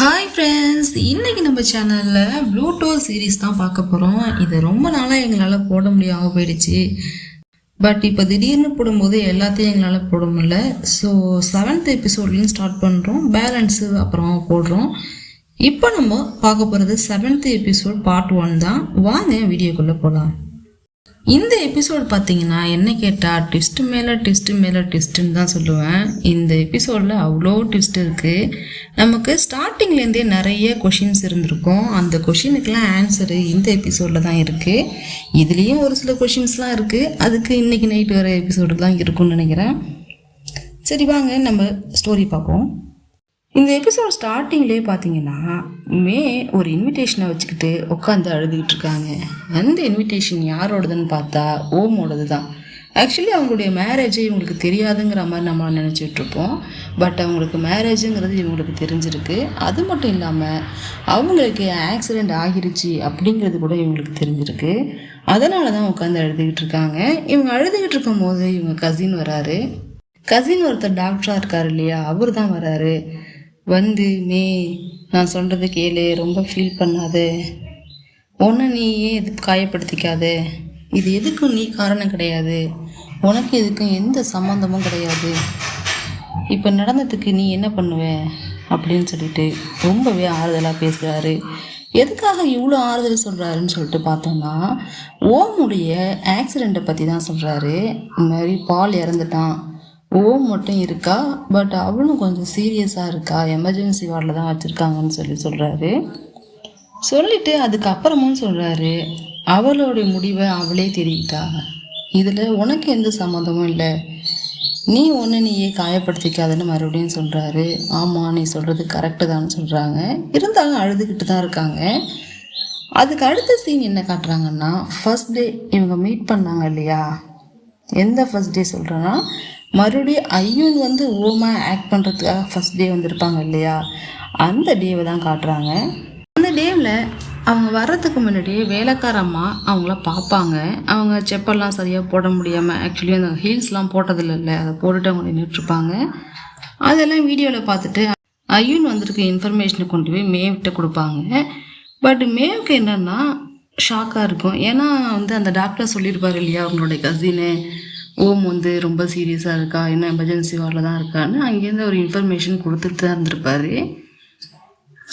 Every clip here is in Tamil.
ஹாய் ஃப்ரெண்ட்ஸ் இன்றைக்கி நம்ம சேனலில் ப்ளூடூத் சீரிஸ் தான் பார்க்க போகிறோம் இது ரொம்ப நாளாக எங்களால் போட முடியாமல் போயிடுச்சு. பட் இப்போ திடீர்னு போடும்போது எல்லாத்தையும் எங்களால் போட முடியல. ஸோ செவன்த் எபிசோட்லேயும் ஸ்டார்ட் பண்ணுறோம் பேலன்ஸு அப்புறம் போடுறோம். இப்போ நம்ம பார்க்க போகிறது செவன்த் எபிசோட் பார்ட் ஒன் தான். வாங்க வீடியோக்குள்ளே போகலாம் இந்த எபிசோட் பார்த்தீங்கன்னா என்ன கேட்டால் ட்விஸ்ட்டு மேலே ட்விஸ்ட்டு மேலே ட்விஸ்ட்டுன்னு தான் சொல்லுவேன். இந்த எபிசோடில் அவ்வளோ ட்விஸ்ட் இருக்குது நமக்கு ஸ்டார்டிங்லேருந்தே நிறைய கொஷின்ஸ் இருந்திருக்கும். அந்த கொஷினுக்கெலாம் ஆன்சரு இந்த எபிசோடில் தான் இருக்குது இதுலேயும் ஒரு சில கொஷின்ஸ்லாம் இருக்குது அதுக்கு இன்றைக்கி நைட் வர எபிசோடு தான் இருக்கும்னு நினைக்கிறேன். சரி வாங்க நம்ம ஸ்டோரி பார்ப்போம். இந்த எபிசோட் ஸ்டார்டிங்லேயே பார்த்தீங்கன்னா மே ஒரு இன்விடேஷனை வச்சுக்கிட்டு உட்காந்து அழுதுகிட்டு இருக்காங்க. அந்த இன்விடேஷன் யாரோடதுன்னு பார்த்தா ஓமோடது தான் ஆக்சுவலி அவங்களுடைய மேரேஜே இவங்களுக்கு தெரியாதுங்கிற மாதிரி நம்ம நினச்சிட்ருப்போம் பட் அவங்களுக்கு மேரேஜுங்கிறது இவங்களுக்கு தெரிஞ்சிருக்கு. அது மட்டும் இல்லாமல் அவங்களுக்கு ஆக்சிடெண்ட் ஆகிருச்சு அப்படிங்கிறது கூட இவங்களுக்கு தெரிஞ்சிருக்கு. அதனால தான் உட்காந்து அழுதுகிட்டு இருக்காங்க. இவங்க அழுதுகிட்டு இருக்கும் போது இவங்க கசின் வராரு. கசின் ஒருத்தர் டாக்டராக இருக்கார் இல்லையா? அவர் தான் வராரு. வந்து மே நான் சொல்கிறது கேளு ரொம்ப ஃபீல் பண்ணாத. உன்னை நீ ஏன் இது காயப்படுத்திக்காத? இது எதுக்கும் நீ காரணம் கிடையாது. உனக்கு இதுக்கும் எந்த சம்மந்தமும் கிடையாது. இப்போ நடந்ததுக்கு நீ என்ன பண்ணுவ? அப்படின்னு சொல்லிட்டு ரொம்பவே ஆறுதலாக பேசுகிறாரு எதுக்காக இவ்வளோ ஆறுதல் சொல்கிறாருன்னு சொல்லிட்டு பார்த்தோம்னா ஓமுடைய ஆக்சிடெண்ட்டை பற்றி தான் சொல்கிறாரு இந்த மாதிரி பால் இறந்துட்டான். ஓம் மட்டும் இருக்கா? பட் அவளும் கொஞ்சம் சீரியஸாக இருக்கா? எமர்ஜென்சி வார்டில் தான் வச்சுருக்காங்கன்னு சொல்லி சொல்கிறாரு சொல்லிட்டு அதுக்கப்புறமும் சொல்கிறாரு அவளுடைய முடிவை அவளே தெரிவிட்டா இதில் உனக்கு எந்த சம்மந்தமும் இல்லை. நீ ஒன்று நீயே காயப்படுத்திக்காதன்னு மறுபடியும் சொல்கிறாரு ஆமாம் நீ சொல்கிறது கரெக்டு தான் சொல்கிறாங்க இருந்தாலும் அழுதுகிட்டு தான் இருக்காங்க. அதுக்கு அடுத்த சீன் என்ன காட்டுறாங்கன்னா ஃபஸ்ட் டே இவங்க மீட் பண்ணாங்க இல்லையா? எந்த ஃபர்ஸ்ட் டே சொல்கிறேன்னா மறுபடியும் ஐயூன் வந்து ஓமா ஆக்ட் பண்ணுறதுக்காக ஃபர்ஸ்ட் டே வந்திருப்பாங்க இல்லையா? அந்த டேவை தான் காட்டுறாங்க. அந்த டேவில் அவங்க வர்றதுக்கு முன்னாடியே வேலைக்கார அம்மா அவங்கள பார்ப்பாங்க. அவங்க செப்பல்லாம் சரியாக போட முடியாமல் ஆக்சுவலி அந்த ஹீல்ஸ்லாம் போட்டதில்ல இல்லை அதை போட்டுட்டு அவங்க நின்றுட்டுருப்பாங்க. அதெல்லாம் வீடியோவில் பார்த்துட்டு ஐயூன் வந்திருக்க இன்ஃபர்மேஷனை கொண்டு போய் மேவ்கிட்ட கொடுப்பாங்க. பட் மேவுக்கு என்னென்னா ஷாக்காக இருக்கும். ஏன்னா வந்து அந்த டாக்டர் சொல்லியிருப்பார் இல்லையா அவங்களுடைய கசினு ஓம் வந்து ரொம்ப சீரியஸாக இருக்கா? என்ன எமர்ஜென்சி வார்டில் தான் இருக்கான்னு அங்கேருந்து ஒரு இன்ஃபர்மேஷன் கொடுத்துட்டு தான் இருந்திருப்பாரு.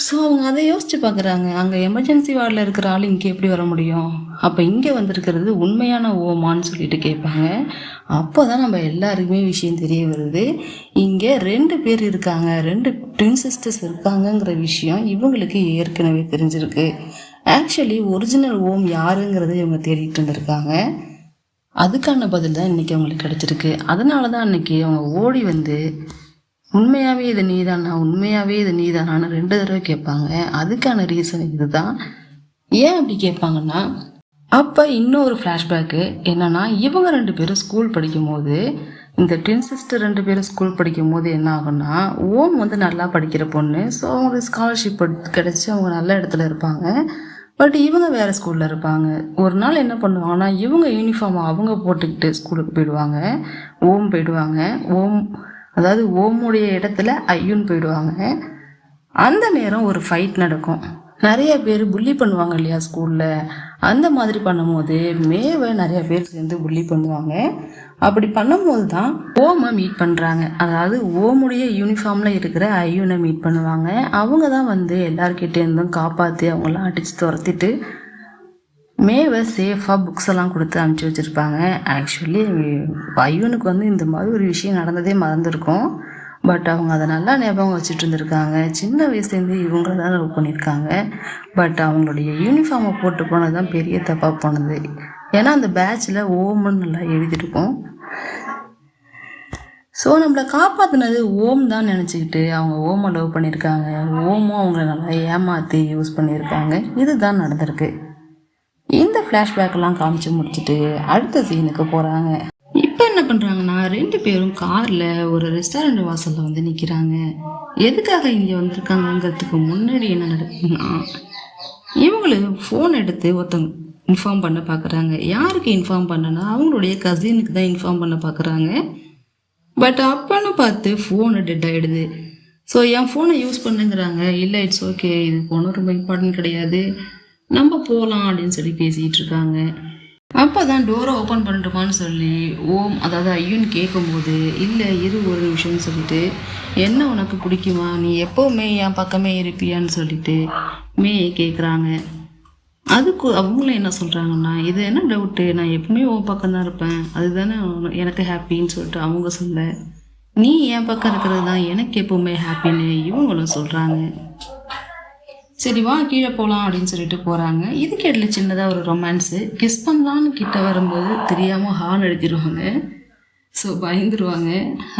ஸோ அவங்க அதை யோசிச்சு பார்க்குறாங்க. அங்கே எமர்ஜென்சி வார்டில் இருக்கிற ஆள் இங்கே எப்படி வர முடியும்? அப்போ இங்கே வந்திருக்கிறது உண்மையான ஓமான்னு சொல்லிட்டு கேட்பாங்க. அப்போ தான் நம்ம எல்லாருக்குமே விஷயம் தெரிய வருது. இங்கே ரெண்டு பேர் இருக்காங்க. ரெண்டு ட்வின் சிஸ்டர்ஸ் இருக்காங்கங்கிற விஷயம் இவங்களுக்கு ஏற்கனவே தெரிஞ்சிருக்கு. ஆக்சுவலி ஒரிஜினல் ஓம் யாருங்கிறத இவங்க தேடிட்டு இருந்திருக்காங்க அதுக்கான பதில் தான் இன்றைக்கி அவங்களுக்கு கிடச்சிருக்கு. அதனால தான் அன்றைக்கி அவங்க ஓடி வந்து உண்மையாகவே இது நீதானா? உண்மையாகவே இது நீதானான்னு ரெண்டு தடவை கேட்பாங்க. அதுக்கான ரீசன் இதுதான். ஏன் அப்படி கேட்பாங்கன்னா அப்போ இன்னொரு ஃப்ளாஷ்பேக்கு என்னன்னா இவங்க ரெண்டு பேரும் ஸ்கூல் படிக்கும்போது இந்த ட்வின் சிஸ்டர் ரெண்டு பேரும் ஸ்கூல் படிக்கும் போது என்ன ஆகும்னா ஓம் வந்து நல்லா படிக்கிற பொண்ணு. ஸோ அவங்களுக்கு ஸ்காலர்ஷிப் கிடச்சி அவங்க நல்ல இடத்துல இருப்பாங்க. பட் இவங்க வேறு ஸ்கூலில் இருப்பாங்க. ஒரு நாள் என்ன பண்ணுவாங்கன்னா இவங்க யூனிஃபார்ம் அவங்க போட்டுக்கிட்டு ஸ்கூலுக்கு போயிடுவாங்க. ஓம் போயிடுவாங்க. ஓம் அதாவது ஓமுடைய இடத்துல ஐயுன்னு போயிடுவாங்க. அந்த நேரம் ஒரு ஃபைட் நடக்கும். நிறைய பேர் புள்ளி பண்ணுவாங்க இல்லையா ஸ்கூலில் அந்த மாதிரி பண்ணும்போது மேவை நிறைய பேர் சேர்ந்து புள்ளி பண்ணுவாங்க. அப்படி பண்ணும்போது தான் ஓமை மீட் பண்ணுறாங்க அதாவது ஓமுடைய யூனிஃபார்மில் இருக்கிற ஐயூனை மீட் பண்ணுவாங்க. அவங்க தான் வந்து எல்லார்கிட்டேருந்தும் காப்பாற்றி அவங்களாம் அடித்து துரத்திட்டு மேவை சேஃபாக புக்ஸ் எல்லாம் கொடுத்து அனுப்பிச்சி வச்சுருப்பாங்க. ஆக்சுவலி ஐயூனுக்கு வந்து இந்த மாதிரி ஒரு விஷயம் நடந்ததே மறந்துருக்கும். பட் அவங்க அதை நல்லா ஞாபகம் வச்சுட்டு இருந்திருக்காங்க சின்ன வயசுலேருந்து இவங்கள தான் லவ் பண்ணியிருக்காங்க. பட் அவங்களுடைய யூனிஃபார்மை போட்டு போனது தான் பெரிய தப்பாக போனது. ஏன்னா அந்த பேட்சில் ஓம்னு நல்லா எழுதியிருக்கும். ஸோ நம்மளை காப்பாற்றினது ஓம் தான் நினச்சிக்கிட்டு அவங்க ஓமை லவ் பண்ணியிருக்காங்க. ஓமும் அவங்கள நல்லா ஏமாற்றி யூஸ் பண்ணியிருக்காங்க. இதுதான் நடந்திருக்கு. இந்த ஃப்ளாஷ்பேக்கெல்லாம் காமிச்சு முடிச்சுட்டு அடுத்த சீனுக்கு போகிறாங்க இப்போ என்ன பண்ணுறாங்கன்னா ரெண்டு பேரும் காரில் ஒரு ரெஸ்டாரண்ட் வாசலில் வந்து நிற்கிறாங்க எதுக்காக இங்கே வந்திருக்காங்கங்கிறதுக்கு முன்னாடி என்ன நடக்குதுன்னா இவங்களுக்கு ஃபோன் எடுத்து ஒருத்தவங்க இன்ஃபார்ம் பண்ண பார்க்குறாங்க யாருக்கு இன்ஃபார்ம் பண்ணனா அவங்களுடைய கசினுக்கு தான் இன்ஃபார்ம் பண்ண பார்க்குறாங்க பட் அப்பன்னு பார்த்து ஃபோனு டெட் ஆகிடுது ஸோ என் ஃபோனை யூஸ் பண்ணுங்கிறாங்க. இல்லை இட்ஸ் ஓகே இது ஃபோனும் ரொம்ப இம்பார்ட்டன்ட் கிடையாது. நம்ம போகலாம் அப்படின்னு சொல்லி பேசிகிட்டு இருக்காங்க. அப்போ தான் டோரை ஓப்பன் பண்ணுறோமான்னு சொல்லி ஓம் அதாவது ஐயன் கேட்கும்போது இல்லை இரு ஒரு விஷயம்னு சொல்லிட்டு என்ன உனக்கு பிடிக்குமா? நீ எப்போவுமே என் பக்கமே இருப்பியான்னு சொல்லிட்டு மே கேட்குறாங்க அதுக்கு அவங்களும் என்ன சொல்கிறாங்கன்னா இது என்ன டவுட்டு நான் எப்பவுமே உன் பக்கம் தான் இருப்பேன். அதுதானே எனக்கு ஹாப்பின்னு சொல்லிட்டு அவங்க சொல்ல நீ என் பக்கம் இருக்கிறது தான் எனக்கு எப்பவுமே ஹாப்பின்னு இவங்களும் சொல்கிறாங்க சரி வா கீழே போகலாம் அப்படின்னு சொல்லிட்டு போகிறாங்க இதுக்கு இடையில சின்னதாக ஒரு ரொமான்ஸு கிஸ் பண்ணலான்னு கிட்ட வரும்போது தெரியாமல் ஹார்ன் அடிச்சிருவாங்க. ஸோ பயந்துருவாங்க.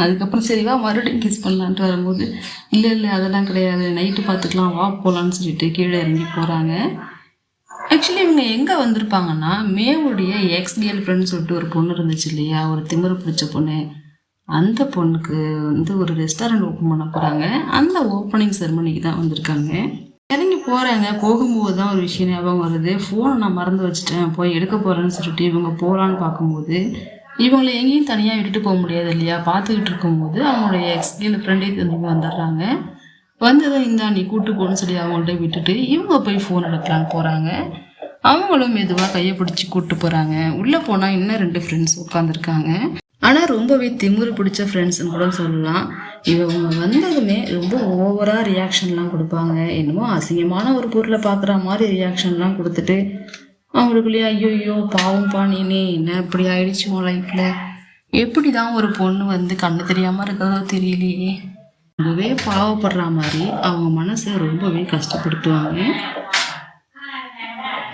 அதுக்கப்புறம் சரி வா மறுபடியும் கிஸ் பண்ணலான்ட்டு வரும்போது இல்லை இல்லை அதெல்லாம் கிடையாது. நைட்டு பார்த்துக்கலாம் வா போகலான்னு சொல்லிட்டு கீழே இறங்கி போகிறாங்க ஆக்சுவலி இவங்க எங்கே வந்திருப்பாங்கன்னா மேவுடைய எக்ஸ் கேர்ள் ஃப்ரெண்ட்னு சொல்லிட்டு ஒரு பொண்ணு இருந்துச்சு இல்லையா? ஒரு திமிரு பிடிச்ச பொண்ணு. அந்த பொண்ணுக்கு வந்து ஒரு ரெஸ்டாரண்ட் ஓப்பன் பண்ண போகிறாங்க அந்த ஓப்பனிங் செரமனிக்கு தான் வந்திருக்காங்க. இறங்கி போகிறாங்க போகும்போது தான் ஒரு விஷயம் ஞாபகம் வருது. ஃபோனை நான் மறந்து வச்சுட்டேன். போய் எடுக்க போகிறேன்னு சொல்லிட்டு இவங்க போகலான்னு பார்க்கும்போது இவங்களை எங்கேயும் தனியாக விட்டுட்டு போக முடியாது இல்லையா? பார்த்துக்கிட்டு இருக்கும்போது அவங்களுடைய எக்ஸ் கேர்ள் ஃப்ரெண்டே தந்து வந்துடுறாங்க வந்ததை இந்தா நீ கூட்டு போகணும்னு சொல்லி அவங்கள்ட்ட விட்டுட்டு இவங்க போய் ஃபோன் எடுக்கலாம் போகிறாங்க அவங்களும் மெதுவாக கையை பிடிச்சி கூட்டு போகிறாங்க உள்ளே போனால் இன்னும் ரெண்டு ஃப்ரெண்ட்ஸ் உட்காந்துருக்காங்க ஆனால் ரொம்பவே திமுரு பிடிச்ச ஃப்ரெண்ட்ஸ்னு கூட சொல்லலாம். இவங்க வந்ததுமே ரொம்ப ஓவராக ரியாக்ஷன்லாம் கொடுப்பாங்க. என்னமோ அசிங்கமான ஒரு பொருளை பார்க்குற மாதிரி ரியாக்ஷன்லாம் கொடுத்துட்டு அவங்களுக்குள்ளேயே ஐயோ ஐயோ பாவம்ப்பா நீனே என்ன இப்படி ஆயிடுச்சு உன் லைஃப்பில் எப்படி தான் ஒரு பொண்ணு வந்து கண்ணு தெரியாமல் இருக்கிறதோ தெரியலையே. ரொம்பவே பாவப்படுற மாதிரி அவங்க மனசை ரொம்பவே கஷ்டப்படுத்துவாங்க.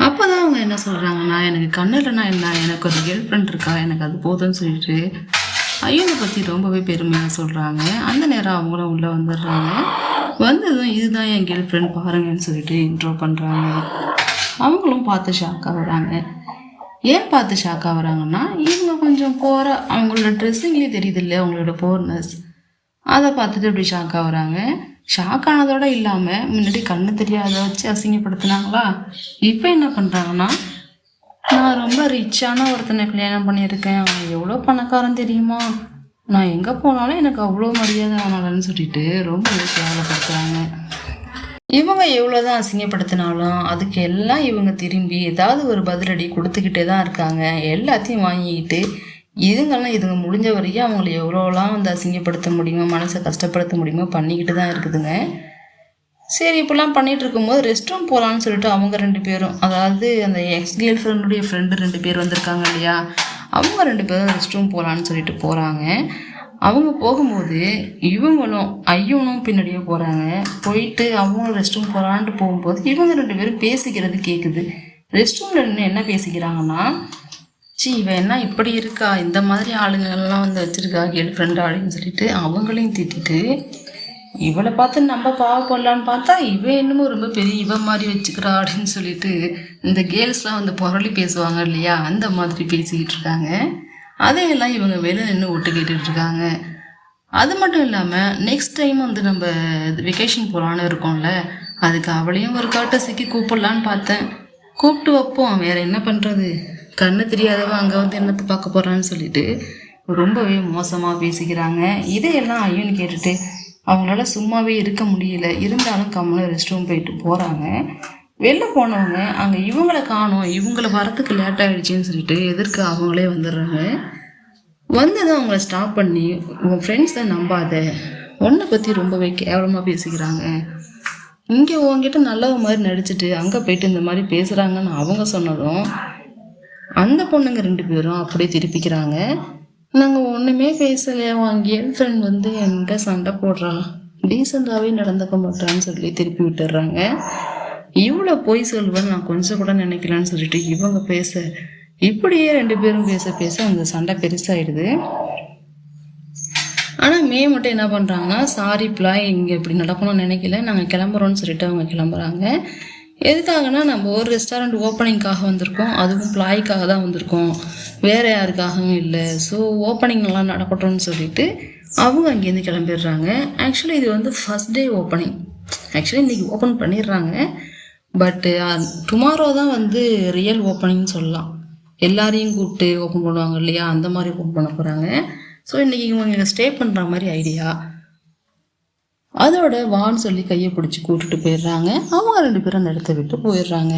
அப்பதான் அவங்க என்ன சொல்றாங்கன்னா எனக்கு கண்ணு என்ன? எனக்கு ஒரு கேர்ள் ஃப்ரெண்ட் இருக்கா? எனக்கு அது போதும்னு சொல்லிட்டு ஐயனை பற்றி ரொம்பவே பெருமையாக சொல்கிறாங்க அந்த நேரம் அவங்களும் உள்ளே வந்துடுறாங்க. வந்ததும் இதுதான் என் கேர்ள் ஃப்ரெண்ட் பாருங்கன்னு சொல்லிட்டு இன்ட்ரோ பண்ணுறாங்க அவங்களும் பார்த்து ஷாக்காக வராங்க. ஏன் பார்த்து ஷாக்காக வராங்கன்னா இவங்க கொஞ்சம் போகிற அவங்களோட ட்ரெஸ்ஸிங்லேயே தெரியுது இல்லை அவங்களோட போர்னஸ் அதை பார்த்துட்டு இப்படி ஷாக் ஆகுறாங்க? ஷாக் ஆனதோட இல்லாமல் முன்னாடி கண்ணு தெரியாத வச்சு அசிங்கப்படுத்தினாங்களா? இப்போ என்ன பண்ணுறாங்கன்னா நான் ரொம்ப ரிச்சான ஒருத்தனை கல்யாணம் பண்ணியிருக்கேன். அவன் எவ்வளோ பணக்காரன் தெரியுமா? நான் எங்கே போனாலும் எனக்கு அவ்வளோ மரியாதை ஆனாலன்னு சொல்லிட்டு ரொம்ப கேவலப்படுத்துகிறாங்க இவங்க எவ்வளோதான் அசிங்கப்படுத்தினாலும் அதுக்கு எல்லாம் இவங்க திரும்பி ஏதாவது ஒரு பதிலடி கொடுத்துக்கிட்டே தான் இருக்காங்க. எல்லாத்தையும் வாங்கிக்கிட்டு இதுங்கெல்லாம் இதுங்க முடிஞ்ச வரைக்கும் அவங்கள எவ்வளோலாம் வந்து அசிங்கப்படுத்த முடியுமோ மனசை கஷ்டப்படுத்த முடியுமோ பண்ணிக்கிட்டு தான் இருக்குதுங்க. சரி இப்படிலாம் பண்ணிகிட்டு இருக்கும்போது ரெஸ்ட் ரூம் போகலான்னு சொல்லிட்டு அவங்க ரெண்டு பேரும் அதாவது அந்த எக்ஸ் கேர்ள் ஃப்ரெண்டுடைய ஃப்ரெண்டு ரெண்டு பேர் வந்திருக்காங்க இல்லையா? அவங்க ரெண்டு பேரும் ரெஸ்ட் ரூம் போகலான்னு சொல்லிட்டு போகிறாங்க அவங்க போகும்போது இவங்களும் ஐயனும் பின்னாடியே போகிறாங்க போயிட்டு அவங்களும் ரெஸ்ட் ரூம் போகலான்ட்டு போகும்போது இவங்க ரெண்டு பேரும் பேசிக்கிறது கேட்குது ரெஸ்ட் ரூமில் நின்று என்ன பேசிக்கிறாங்கன்னா சி இவன் என்ன இப்படி இருக்கா? இந்த மாதிரி ஆளுங்கள்லாம் வந்து வச்சுருக்கா கேர்ள் ஃப்ரெண்ட் அப்படின்னு சொல்லிட்டு அவங்களையும் திட்டிட்டு இவளை பார்த்து நம்ம பாவப்படலான்னு பார்த்தா இவன் என்னமோ ரொம்ப பெரிய இவ மாதிரி வச்சுக்கிறா அப்படின்னு சொல்லிட்டு இந்த கேர்ள்ஸ்லாம் வந்து புரளி பேசுவாங்க இல்லையா? அந்த மாதிரி பேசிக்கிட்டு இருக்காங்க. அதையெல்லாம் இவங்க வெளில நின்று ஒட்டு கேட்டுட்டு இருக்காங்க. அது மட்டும் இல்லாமல் நெக்ஸ்ட் டைம் வந்து நம்ம வெக்கேஷன் போகலான்னு இருக்கோம்ல அதுக்கு அவளையும் ஒரு காட்டை சிக்கி கூப்பிடலான்னு பார்த்தேன். கூப்பிட்டு வைப்போம் வேற என்ன பண்ணுறது கண்ணு தெரியாதவன் அங்கே வந்து என்னத்தை பார்க்க போகிறான்னு சொல்லிட்டு ரொம்பவே மோசமாக பேசிக்கிறாங்க. இதையெல்லாம் ஐயோன்னு கேட்டுட்டு அவங்களால சும்மாவே இருக்க முடியல. இருந்தாலும் கம்முன்னு ரெஸ்ட் ரூம் போயிட்டு போகிறாங்க வெளில போனவங்க அங்கே இவங்கள காணோம் இவங்கள வரத்துக்கு லேட் ஆகிடுச்சின்னு சொல்லிட்டு எதிர்க்க அவங்களே வந்துடுறாங்க. வந்ததும் அவங்கள ஸ்டாப் பண்ணி உன் ஃப்ரெண்ட்ஸ் தான் நம்பாத. உன்னை பற்றி ரொம்பவே கேவலமாக பேசிக்கிறாங்க. இங்கே உங்ககிட்ட நல்லவ மாதிரி நடிச்சிட்டு அங்கே போயிட்டு இந்த மாதிரி பேசுகிறாங்கன்னு அவங்க சொன்னதும் அந்த பொண்ணுங்க ரெண்டு பேரும் அப்படியே திருப்பிக்கிறாங்க. நாங்கள் ஒன்றுமே பேசலையா வாங்கி? என் ஃப்ரெண்ட் வந்து என்கிட்ட சண்டை போடுறா. டீசெண்டாகவே நடந்துக்க மாட்டான்னு சொல்லி திருப்பி விட்டுடுறாங்க. இவ்வளோ பொய் சொல்வேன்னு நான் கொஞ்சம் கூட நினைக்கலான்னு சொல்லிட்டு இவங்க பேச இப்படியே ரெண்டு பேரும் பேச பேச அந்த சண்டை பெருசாயிடுது. ஆனால் மே மட்டும் என்ன பண்ணுறாங்கன்னா சாரி இங்கே இப்படி நடக்கணும்னு நினைக்கல. நாங்கள் கிளம்புறோன்னு சொல்லிட்டு அவங்க கிளம்புறாங்க. எதுக்காகனா நம்ம ஒரு ரெஸ்டாரண்ட் ஓப்பனிங்காக வந்திருக்கோம். அதுவும் பிளாய்க்காக தான் வந்திருக்கோம். வேறு யாருக்காகவும் இல்லை. ஸோ ஓப்பனிங்லாம் நடக்கட்டும்னு சொல்லிட்டு அவங்க அங்கேருந்து கிளம்பிடுறாங்க. ஆக்சுவலி இது வந்து ஃபஸ்ட் டே ஓப்பனிங் ஆக்சுவலி இன்றைக்கி ஓப்பன் பண்ணிடுறாங்க. பட்டு டுமாரோ தான் வந்து ரியல் ஓப்பனிங்னு சொல்லலாம். எல்லாரையும் கூப்பிட்டு ஓப்பன் பண்ணுவாங்க இல்லையா? அந்த மாதிரி ஓப்பன் பண்ண போகிறாங்க ஸோ இன்றைக்கி இவங்க ஸ்டே பண்ணுற மாதிரி ஐடியா அதோட வான்னு சொல்லி கையை பிடிச்சி கூட்டிட்டு போயிடுறாங்க. அவங்க ரெண்டு பேரும் அந்த இடத்த விட்டு போயிடுறாங்க.